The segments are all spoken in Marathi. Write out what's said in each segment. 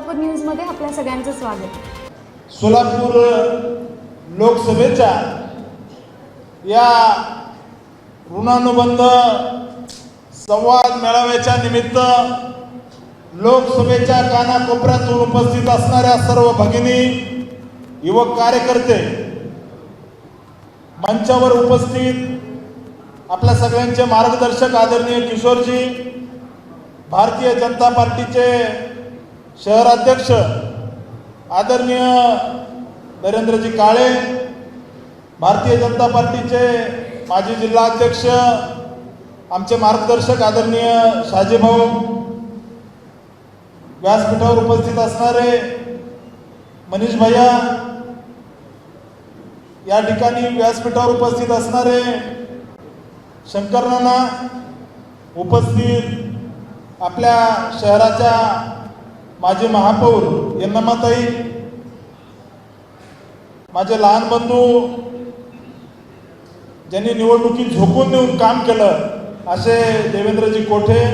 सोलापूर न्यूजमध्ये आपल्या सगळ्यांचं स्वागत. सोलापूर लोकसभेच्या या ऋणानुबंध संवाद मेळाव्याच्या निमित्त लोकसभेच्या कानाकोपऱ्यातून उपस्थित असणाऱ्या सर्व भगिनी युवक कार्यकर्ते मंचावर उपस्थित आपल्या सगळ्यांचे मार्गदर्शक आदरणीय किशोरजी भारतीय जनता पार्टीचे शहराध्यक्ष आदरणीय नरेंद्रजी काळे भारतीय जनता पार्टीचे माजी जिल्हा अध्यक्ष आमचे मार्गदर्शक आदरणीय शाजीभाऊ व्यासपीठावर उपस्थित असणारे मनीष भैया या ठिकाणी व्यासपीठावर उपस्थित असणारे शंकर नाना उपस्थित आपल्या शहराच्या माझे महापौर यन्नमाताई माझे लहान बंधू ज्यांनी निवडणुकीत झोकून देऊन काम केलं असे देवेंद्रजी कोठे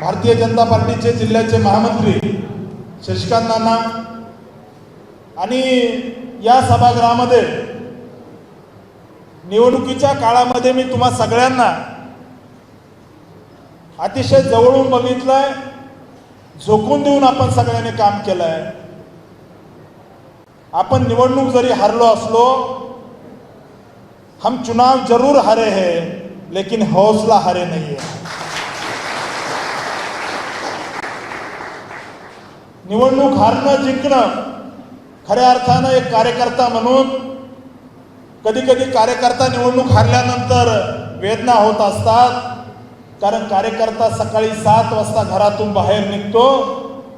भारतीय जनता पार्टीचे जिल्ह्याचे महामंत्री शशिकांत नाना आणि या सभागृहामध्ये निवडणुकीच्या काळामध्ये मी तुम्हा सगळ्यांना अतिशय जवळून बघितलंय झोकून देऊन आपण सगळ्यांनी काम केलंय. आपण निवडणूक जरी हारलो असलो हम चुनाव जरूर हारे हैं लेकिन हौसला हारे नहीं है. निवडणूक हारणं जिंकणं खऱ्या अर्थानं एक कार्यकर्ता म्हणून कधी कधी कार्यकर्ता निवडणूक हारल्यानंतर वेदना होत असतात. कारण कार्यकर्ता सकाळी सात वाजता घरातून बाहेर निघतो.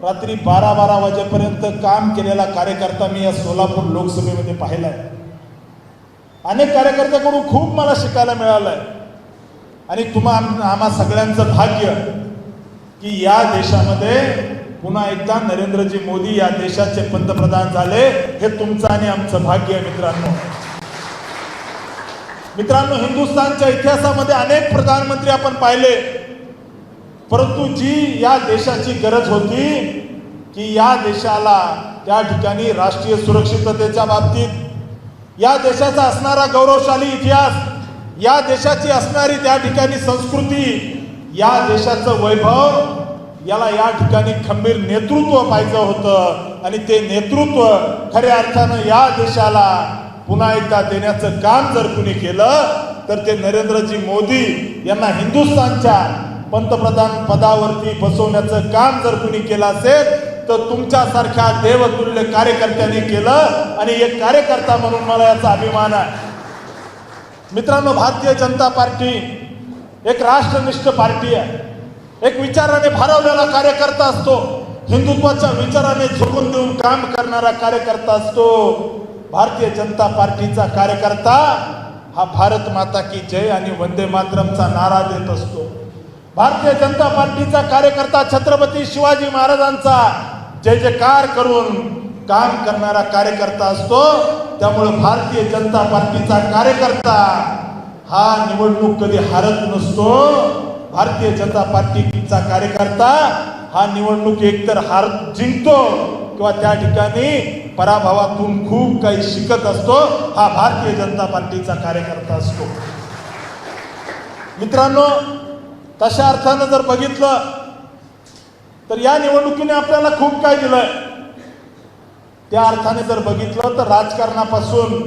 रात्री बारा बारा वाजेपर्यंत काम केलेला कार्यकर्ता मी या सोलापूर लोकसभेमध्ये पाहिलाय. अनेक कार्यकर्त्याकडून खूप मला शिकायला मिळालंय. आणि तुम्हा आम- आम्हा सगळ्यांचं भाग्य की या देशामध्ये पुन्हा एकदा नरेंद्रजी मोदी या देशाचे पंतप्रधान झाले. हे तुमचं आणि आमचं भाग्य आहे मित्रांनो. मित्रांनो हिंदुस्थानच्या इतिहासामध्ये अनेक प्रधानमंत्री आपण पाहिले. परंतु जी या देशाची गरज होती की या देशाला त्या ठिकाणी राष्ट्रीय सुरक्षिततेच्या बाबतीत या देशाचा असणारा गौरवशाली इतिहास या देशाची असणारी त्या ठिकाणी संस्कृती या देशाचं वैभव याला या ठिकाणी खंबीर नेतृत्व पाहिजे होतं. आणि ते नेतृत्व खऱ्या अर्थानं या देशाला पुन्हा एकदा देण्याचं काम जर कुणी केलं तर ते नरेंद्रजी मोदी यांना हिंदुस्थानच्या पंतप्रधान पदावरती बसवण्याचं काम जर कुणी केलं असेल तर तुमच्यासारख्या देवतुल्य कार्यकर्त्यांनी केलं आणि एक कार्यकर्ता म्हणून मला याचा अभिमान आहे. मित्रांनो भारतीय जनता पार्टी एक राष्ट्रनिष्ठ पार्टी आहे. एक विचाराने भारावलेला कार्यकर्ता असतो. हिंदुत्वाच्या विचाराने झुकून देऊन काम करणारा कार्यकर्ता असतो. भारतीय जनता पार्टीचा कार्यकर्ता हा भारत माता की जय आणि वंदे मातरमचा नारा देत असतो. भारतीय जनता पार्टीचा कार्यकर्ता छत्रपती शिवाजी महाराजांचा जय जयकार करून काम करणारा कार्यकर्ता असतो. त्यामुळे भारतीय जनता पार्टीचा कार्यकर्ता हा निवडणूक कधी हारत नसतो. भारतीय जनता पार्टीचा कार्यकर्ता हा निवडणूक एकतर हार जिंकतो किंवा त्या ठिकाणी पराभवातून खूप काही शिकत असतो हा भारतीय जनता पार्टीचा कार्यकर्ता असतो. मित्रांनो तशा अर्थानं जर बघितलं तर या निवडणुकीने आपल्याला खूप काय दिलंय. त्या अर्थाने जर बघितलं तर राजकारणापासून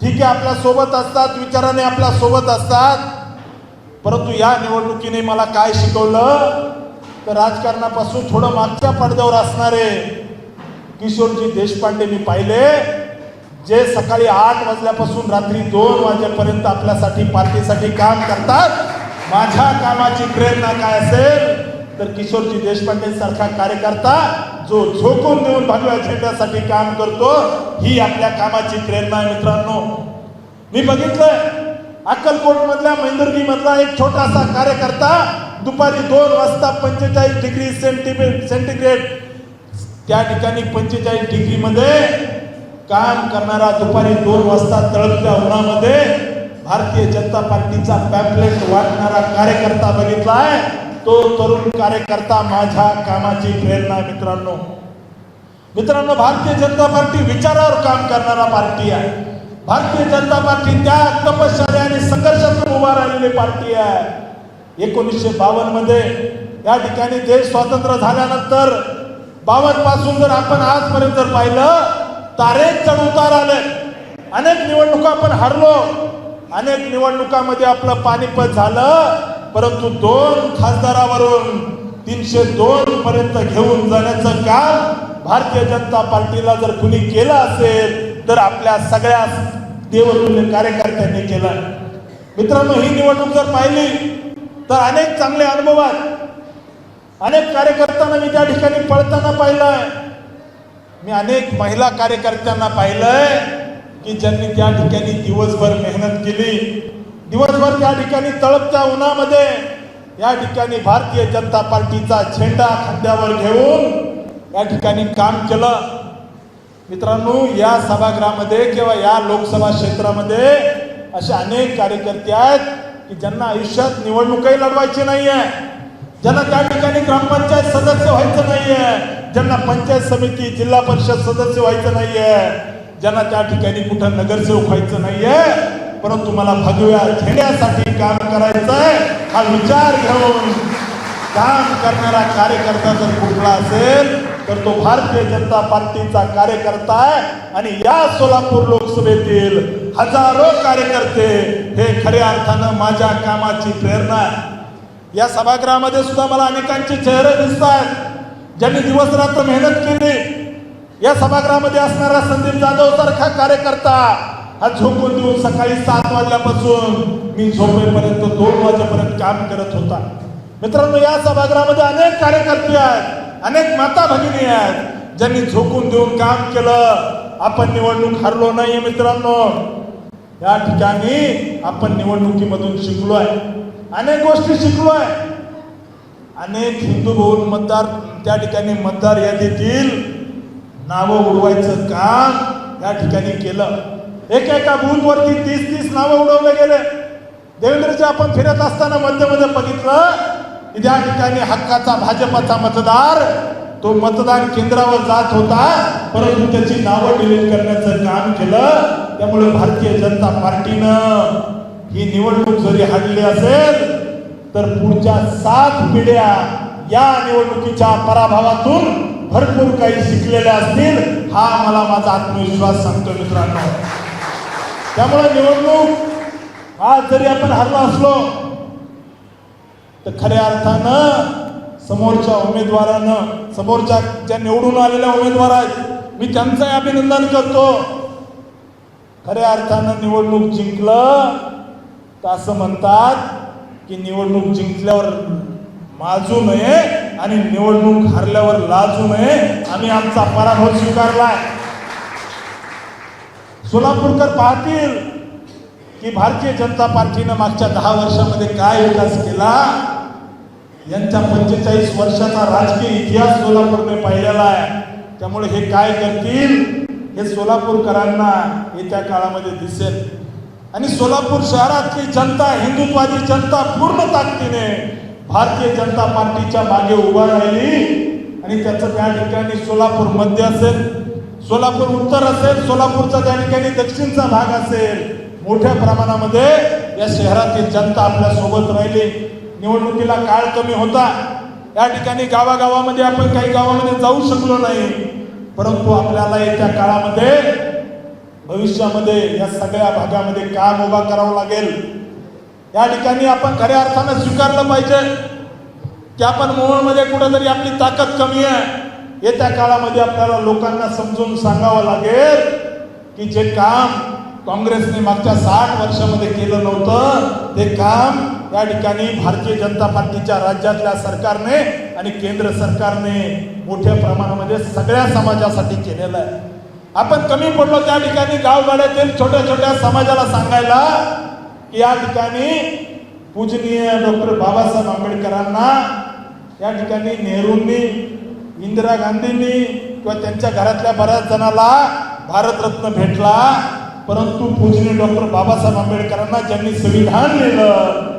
ठीक आहे आपल्यासोबत असतात विचाराने आपल्यासोबत असतात परंतु या निवडणुकीने मला काय शिकवलं तर राजकारणापासून थोडं मागच्या पडद्यावर असणारे किशोरजी देशपांडे मी पाहिले जे सकाळी आठ वाजल्यापासून रात्री दोन वाजेपर्यंत आपल्यासाठी पार्टीसाठी काम करतात माझ्या कामाची प्रेरणा काय असेल तर किशोरजी देशपांडे सारखा कार्यकर्ता जो झोकून देऊन भगव्या झेंड्यासाठी काम करतो ही आपल्या कामाची प्रेरणा आहे मित्रांनो. मी बघितलंय अक्कलकोट मधल्या महिंदुर्गी मधला एक छोटासा कार्यकर्ता दुपारी दोन वाजता पंचेचाळीस डिग्री सेंटीग्रेड सेंटीग्रेड त्या ठिकाणी पंचेचाळीस डिग्रीमध्ये काम करणारा दुपारी दोन वाजता तळपत्या उन्हामध्ये भारतीय जनता पार्टीचा पॅम्पलेट वाटणारा कार्यकर्ता बघितला आहे. तो तरुण कार्यकर्ता माझ्या कामाची प्रेरणा मित्रांनो. मित्रांनो भारतीय जनता पार्टी विचारावर काम करणारा पार्टी आहे. भारतीय जनता पार्टी त्या तपश्चर्या आणि संघर्षातून उभा राहिलेली पार्टी आहे. एकोणीसशे बावन्नमध्ये या ठिकाणी देश स्वातंत्र्य झाल्यानंतर बावनपासून जर आपण आजपर्यंत जर पाहिलं तारेक चढ उतार आले. अनेक निवडणुका आपण हरलो. अनेक निवडणुकामध्ये आपलं पाणीपत झालं. परंतु दोन खासदारावरून तीनशे दोन पर्यंत घेऊन जाण्याचं काम भारतीय जनता पार्टीला जर कुणी केलं असेल तर आपल्या सगळ्या देवतुल्य कार्यकर्त्यांनी केलं. मित्रांनो ही निवडणूक जर पाहिली तर अनेक चांगले अनुभव आहेत. अनेक कार्यकर्त्यांना मी त्या ठिकाणी पळताना पाहिलंय. मी अनेक महिला कार्यकर्त्यांना पाहिलंय की ज्यांनी त्या ठिकाणी दिवसभर मेहनत केली. दिवसभर त्या ठिकाणी तळपत्या उन्हामध्ये या ठिकाणी भारतीय जनता पार्टीचा झेंडा खांद्यावर घेऊन या ठिकाणी काम केलं. मित्रांनो या सभागृहामध्ये किंवा या लोकसभा क्षेत्रामध्ये असे अनेक कार्यकर्ते आहेत की ज्यांना आयुष्यात निवडणूकही लढवायची नाही आहे ज्यांना त्या ठिकाणी ग्रामपंचायत सदस्य व्हायचं नाहीये ज्यांना पंचायत समिती जिल्हा परिषद सदस्य व्हायचं नाहीये ज्यांना त्या ठिकाणी कुठं नगरसेवक व्हायचं नाहीये परंतु मला भगव्या झेंड्यासाठी काम करायचंय हा विचार घेऊन काम करणारा कार्यकर्ता जर कुठला असेल तर तो भारतीय जनता पार्टीचा कार्यकर्ता आहे आणि या सोलापूर लोकसभेतील हजारो कार्यकर्ते हे खऱ्या अर्थानं माझ्या कामाची प्रेरणा आहे. या सभागृहामध्ये सुद्धा मला अनेकांचे चेहरे दिसत आहेत ज्यांनी दिवस रात्र मेहनत केली. या सभागृहामध्ये असणारा संदीप जाधव सारखा कार्यकर्ता हा झोपून देऊन सकाळी सात वाजल्यापासून मी झोपेपर्यंत दोन वाजेपर्यंत काम करत होता. मित्रांनो या सभागृहामध्ये अनेक कार्यकर्ते आहेत अनेक माता भगिनी आहेत ज्यांनी झोकून देऊन काम केलं. आपण निवडणूक हरलो नाहीये मित्रांनो. या ठिकाणी आपण निवडणुकीमधून शिकलो आहे अनेक गोष्टी शिकलोय. अनेक हिंदू बहुल मतदार त्या ठिकाणी मतदार यादीतील नावं उडवायचं काम या ठिकाणी केलं. एका एका बूथवरती तीस तीस नावं उडवले गेले. देवेंद्रजी आपण फिरत असताना मध्ये मध्ये बघितलं की त्या ठिकाणी हक्काचा भाजपाचा मतदार तो मतदान केंद्रावर जात होता. परंतु त्याची नावं डिलीट करण्याचं काम केलं. त्यामुळे भारतीय जनता पार्टीनं ही निवडणूक जरी हरली असेल तर पुढच्या सात पिढ्या या निवडणुकीच्या पराभवातून भरपूर काही शिकलेल्या असतील हा मला माझा आत्मविश्वास सांगतो मित्रांनो. त्यामुळे निवडणूक आज जरी आपण हरलो असलो तर खऱ्या अर्थानं समोरच्या उमेदवारानं समोरच्या ज्या निवडून आलेल्या उमेदवार आहेत मी त्यांचंही अभिनंदन करतो. खऱ्या अर्थानं निवडणूक जिंकलं तर असं म्हणतात की निवडणूक जिंकल्यावर माजू नये आणि निवडणूक हरल्यावर लाजू नये? आम्ही आमचा पराभव स्वीकारलाय. सोलापूरकर पाहतील की भारतीय जनता पार्टीनं मागच्या दहा वर्षामध्ये काय विकास केला? यांच्या पंचेचाळीस वर्षाचा राजकीय इतिहास सोलापूरने पाहिलेला आहे. त्यामुळे हे काय करतील? हे सोलापूरकरांना येत्या काळामध्ये दिसेल. आणि सोलापूर शहरातली जनता हिंदुत्वादी जनता पूर्ण ताकदीने भारतीय जनता पार्टीच्या मागे उभा राहिली. आणि त्याचं त्या ठिकाणी सोलापूर मध्य असेल सोलापूर उत्तर असेल सोलापूरचा त्या ठिकाणी दक्षिणचा भाग असेल मोठ्या प्रमाणामध्ये या शहरातील जनता आपल्यासोबत राहिली. निवडणुकीला काळ कमी होता. या ठिकाणी गावागावामध्ये आपण काही गावामध्ये जाऊ शकलो नाही. परंतु आपल्याला येत्या काळामध्ये भविष्यामध्ये या सगळ्या भागामध्ये काम उभा करावं लागेल. या ठिकाणी आपण खऱ्या अर्थानं स्वीकारलं पाहिजे. की आपण मोहोळमध्ये कुठेतरी आपली ताकद कमी आहे. येत्या काळामध्ये आपल्याला लोकांना समजून सांगावं लागेल की जे काम काँग्रेसने मागच्या साठ वर्षामध्ये केलं नव्हतं ते काम या ठिकाणी भारतीय जनता पार्टीच्या राज्यातल्या सरकारने आणि केंद्र सरकारने मोठ्या प्रमाणामध्ये सगळ्या समाजासाठी केलेलं आहे. आपण कमी पडलो त्या ठिकाणी गावगाड्यातील छोट्या छोट्या समाजाला सांगायला की या ठिकाणी पूजनीय डॉक्टर बाबासाहेब आंबेडकरांना या ठिकाणी नेहरूंनी इंदिरा गांधींनी किंवा त्यांच्या घरातल्या बऱ्याच जणाला भारतरत्न भेटला परंतु पूजनीय डॉक्टर बाबासाहेब आंबेडकरांना ज्यांनी संविधान लिहिलं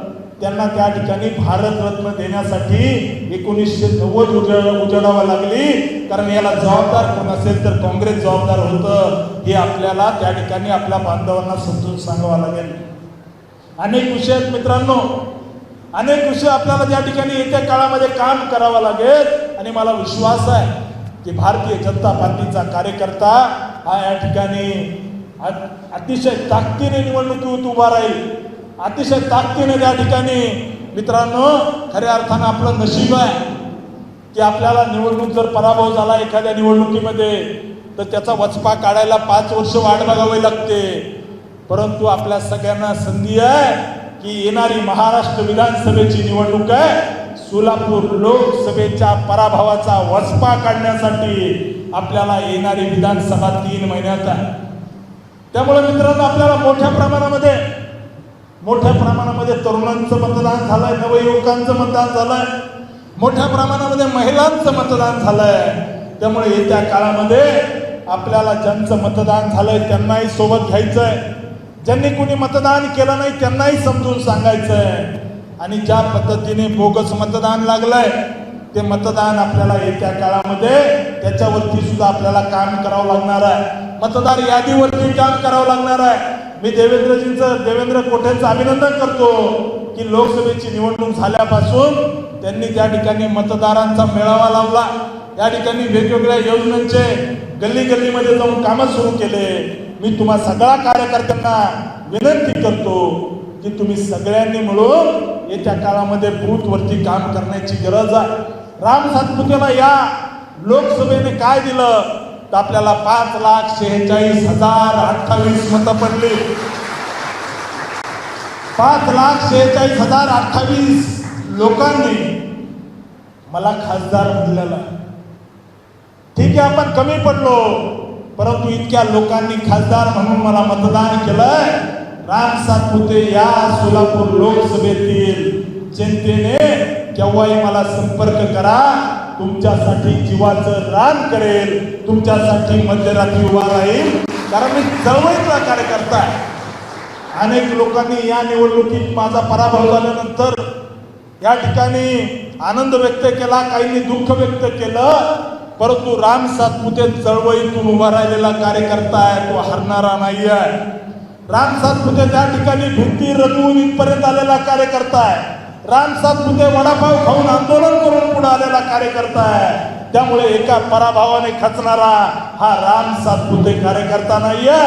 त्यांना त्या ठिकाणी भारतरत्न देण्यासाठी एकोणीसशे नव्वद उजळ उजडावं लागली. कारण याला जबाबदार कोण असेल तर काँग्रेस जबाबदार होतं. हे आपल्याला त्या ठिकाणी आपल्या बांधवांना समजून सांगावं लागेल. अनेक विषय आहेत मित्रांनो. अनेक विषय आपल्याला त्या ठिकाणी येत्या काळामध्ये काम करावं लागेल. आणि मला विश्वास आहे की भारतीय जनता पार्टीचा कार्यकर्ता हा या ठिकाणी अतिशय ताकदीने निवडणुकीत उभा राहील. अतिशय ताकदीने त्या ठिकाणी मित्रांनो खऱ्या अर्थानं आपलं नशीब आहे की आपल्याला निवडणूक जर पराभव झाला एखाद्या निवडणुकीमध्ये तर त्याचा वचपा काढायला पाच वर्ष वाट बघावी लागते. परंतु आपल्या सगळ्यांना संधी आहे की येणारी महाराष्ट्र विधानसभेची निवडणूक आहे. सोलापूर लोकसभेच्या पराभवाचा वचपा काढण्यासाठी आपल्याला येणारी विधानसभा तीन महिन्यात आहे. त्यामुळे मित्रांनो आपल्याला मोठ्या प्रमाणामध्ये मोठ्या प्रमाणामध्ये तरुणांचं मतदान झालंय नवयुवकांचं मतदान झालंय. मोठ्या प्रमाणामध्ये महिलांचं मतदान झालंय. त्यामुळे येत्या काळामध्ये आपल्याला ज्यांचं मतदान झालंय त्यांनाही सोबत घ्यायचंय. ज्यांनी कुणी मतदान केलं नाही त्यांनाही समजून सांगायचंय. आणि ज्या पद्धतीने बोगस मतदान लागलंय ते मतदान आपल्याला येत्या काळामध्ये त्याच्यावरती सुद्धा आपल्याला काम करावं लागणार आहे. मतदार यादीवरती काम करावं लागणार आहे. मी देवेंद्रजींचं देवेंद्र कोठेंचं अभिनंदन करतो की लोकसभेची निवडणूक झाल्यापासून त्यांनी त्या ठिकाणी मतदारांचा मेळावा लावला. या ठिकाणी वेगवेगळ्या योजनांचे गल्ली गल्लीमध्ये जाऊन कामं सुरू केले. मी तुम्हा सगळ्या कार्यकर्त्यांना विनंती करतो की तुम्ही सगळ्यांनी मिळून येत्या काळामध्ये बूथवरती काम करण्याची गरज आहे. राम सातपुतेला या लोकसभेने काय दिलं? तर आपल्याला पाच लाख शेहेचाळीस हजार अठ्ठावीस मतं पडली. पाच लाख शेहेचाळीस हजार अठ्ठावीस लोकांनी मला खासदार म्हणलेला ठीक आहे आपण कमी पडलो परंतु इतक्या लोकांनी खासदार म्हणून मला मतदान केलंय. राम सातपुते या सोलापूर लोकसभेतील जनतेने केव्हाही मला संपर्क करा. तुमच्यासाठी जीवाचं रान करेल तुमच्यासाठी मध्यरात्री उभा राहील. कारण मी चळवळीतला कार्यकर्ता आहे. अनेक लोकांनी या निवडणुकीत माझा पराभव झाल्यानंतर या ठिकाणी आनंद व्यक्त केला काहींनी दुःख व्यक्त केलं. परंतु राम सातपुते चळवळीतून उभा राहिलेला कार्यकर्ता आहे तो हरणारा नाही आहे राम सातपुते त्या ठिकाणी भिंती रचवून इथपर्यंत आलेला कार्यकर्ता आहे. राम सातपुते वडापाव खाऊन आंदोलन करून पुढे आलेला कार्यकर्ता आहे. त्यामुळे एका पराभवाने खचणारा हा राम सातपुते कार्यकर्ता नाहीये.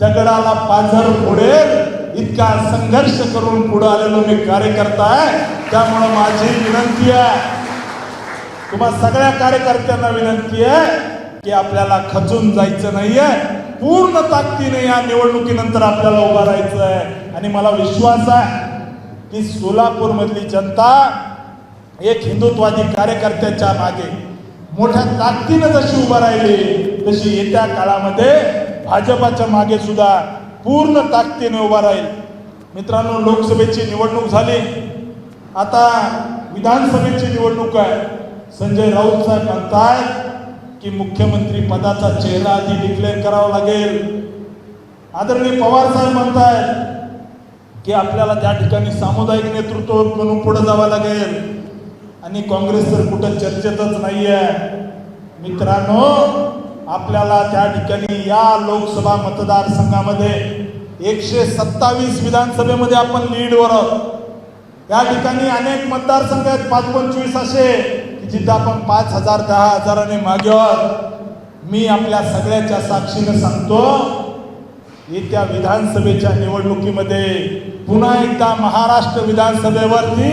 दगडाला पाझर फोडेल इतका संघर्ष करून पुढे आलेलो मी कार्यकर्ता आहे. त्यामुळे माझी विनंती आहे. तुम्हा सगळ्या कार्यकर्त्यांना विनंती आहे की आपल्याला खचून जायचं नाहीये. पूर्ण ताकदीने या निवडणुकीनंतर आपल्याला उभा राहायचं आहे आणि मला विश्वास आहे की सोलापूर मधली जनता एक हिंदुत्वादी कार्यकर्त्याच्या मागे मोठ्या ताकदीनं जशी उभा राहिली तशी येत्या काळामध्ये भाजपाच्या मागे सुद्धा पूर्ण ताकदीने उभा राहील. मित्रांनो लोकसभेची निवडणूक झाली. आता विधानसभेची निवडणूक आहे. संजय राऊत साहेब म्हणतात की मुख्यमंत्री पदाचा चेहरा आधी डिक्लेअर करावा लागेल. आदरणीय पवार साहेब म्हणतायत की आपल्याला त्या ठिकाणी सामुदायिक नेतृत्व म्हणून पुढे जावं लागेल. आणि काँग्रेस तर कुठं चर्चेतच नाहीये. मित्रांनो आपल्याला त्या ठिकाणी या लोकसभा मतदारसंघामध्ये एकशे सत्तावीस विधानसभेमध्ये आपण लीडवर आहोत. या ठिकाणी अनेक मतदारसंघ आहेत पाच पंचवीस असे की जिथं आपण पाच हजार दहा हजाराने मागे मी आपल्या सगळ्याच्या साक्षीनं सांगतो येत्या विधानसभेच्या निवडणुकीमध्ये पुन्हा एकदा महाराष्ट्र विधानसभेवरती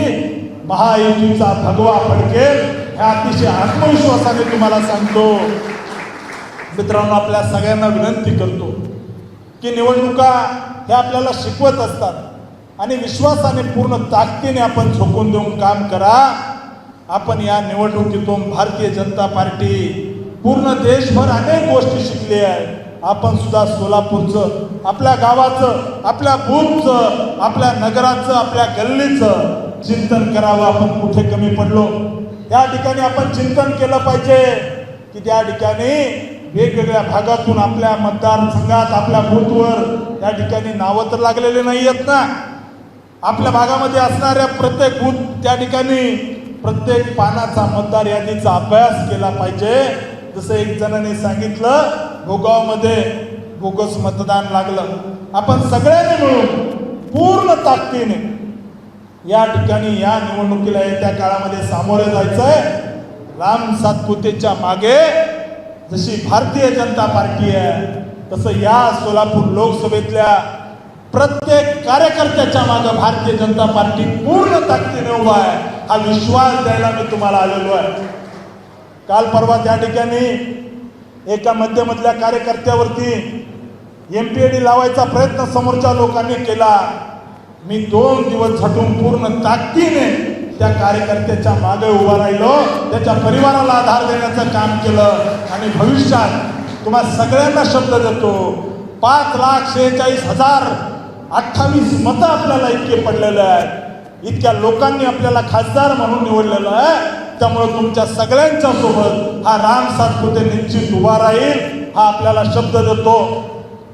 महायुतीचा भगवा फडकेल ह्या अतिशय आत्मविश्वासाने तुम्हाला सांगतो. मित्रांनो आपल्या सगळ्यांना विनंती करतो की निवडणुका हे आपल्याला शिकवत असतात आणि विश्वासाने पूर्ण ताकदीने आपण झोकून देऊन काम करा. आपण या निवडणुकीतून भारतीय जनता पार्टी पूर्ण देशभर अनेक गोष्टी शिकली आहे. आपण सुद्धा सोलापूरचं आपल्या गावाचं आपल्या भूमचं आपल्या नगराचं आपल्या गल्लीचं चिंतन करावं. आपण कुठे कमी पडलो? त्या ठिकाणी आपण चिंतन केलं पाहिजे की त्या ठिकाणी वेगवेगळ्या भागातून आपल्या मतदारसंघात आपल्या बूथवर त्या ठिकाणी नावं तर लागलेले नाही आहेत ना? आपल्या भागामध्ये असणाऱ्या प्रत्येक बूथ त्या ठिकाणी प्रत्येक पानाचा मतदार यादीचा अभ्यास केला पाहिजे. जसं एक जणांनी सांगितलं भोगावमध्ये बोगस मतदान लागलं. आपण सगळ्यांनी मिळून पूर्ण ताकदीने या ठिकाणी या निवडणुकीला येत्या काळामध्ये सामोरे जायचंय. राम सातपुतेच्या मागे जशी भारतीय जनता पार्टी आहे तसं या सोलापूर लोकसभेतल्या प्रत्येक कार्यकर्त्याच्या मागे भारतीय जनता पार्टी पूर्ण ताकदीने उभा आहे. हा विश्वास द्यायला मी तुम्हाला आलेलो आहे. काल परवा त्या ठिकाणी एका मध्यमधल्या कार्यकर्त्यावरती एम पी डी लावायचा प्रयत्न समोरच्या लोकांनी केला. मी दोन दिवस झटून पूर्ण ताकदीने त्या कार्यकर्त्याच्या मागे उभा राहिलो. त्याच्या परिवाराला आधार देण्याचं काम केलं आणि भविष्यात तुम्हा सगळ्यांना शब्द देतो. पाच लाख शेहेचाळीस हजार अठ्ठावीस मतं आपल्याला इतके पडलेले आहेत. इतक्या लोकांनी आपल्याला खासदार म्हणून निवडलेलं आहे. त्यामुळे तुमच्या सगळ्यांच्या सोबत हा राम सातपुते निश्चित उभा राहील हा आपल्याला शब्द देतो.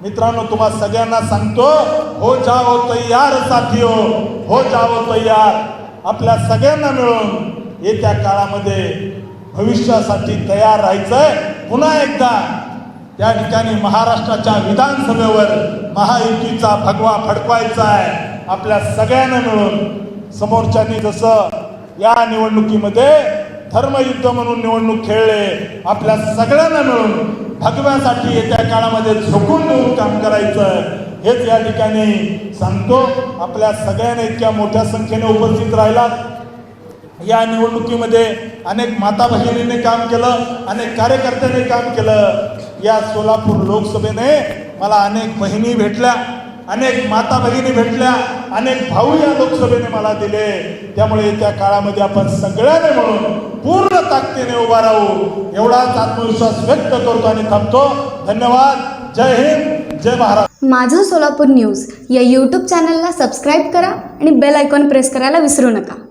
मित्रांनो तुम्हा सगळ्यांना सांगतो हो जाओ तयार साथी हो हो जाओ तयार. आपल्या सगळ्यांना मिळून येत्या काळामध्ये भविष्यासाठी तयार राहायचंय. पुन्हा एकदा त्या ठिकाणी महाराष्ट्राच्या विधानसभेवर महायुतीचा भगवा फडकवायचा आहे. आपल्या सगळ्यांना मिळून समोरच्यांनी जसं या निवडणुकीमध्ये धर्मयुद्ध म्हणून निवडणूक खेळले आपल्या सगळ्यांना मिळून भगव्यासाठी येत्या काळामध्ये झोकून देऊन काम करायचं. हेच या ठिकाणी सांगतो आपल्या सगळ्यांना इतक्या मोठ्या संख्येने उपस्थित राहिलात. या निवडणुकीमध्ये अनेक माता भगिनीने काम केलं अनेक कार्यकर्त्यांनी काम केलं. या सोलापूर लोकसभेने मला अनेक बहिणी भेटल्या. अनेक माता भगिनी भेटल्या अनेक भाऊ या लोकसभेने मला दिले. त्यामुळे त्या काळामध्ये आपण सगळ्याने म्हणून पूर्ण ताकदीने उभा राहू. एवढाच आत्मविश्वास व्यक्त करतो आणि थांबतो. धन्यवाद. जय हिंद. जय महाराष्ट्र. माझं सोलापूर न्यूज या यूट्यूब चॅनलला सबस्क्राईब करा आणि बेल आयकॉन प्रेस करायला विसरू नका.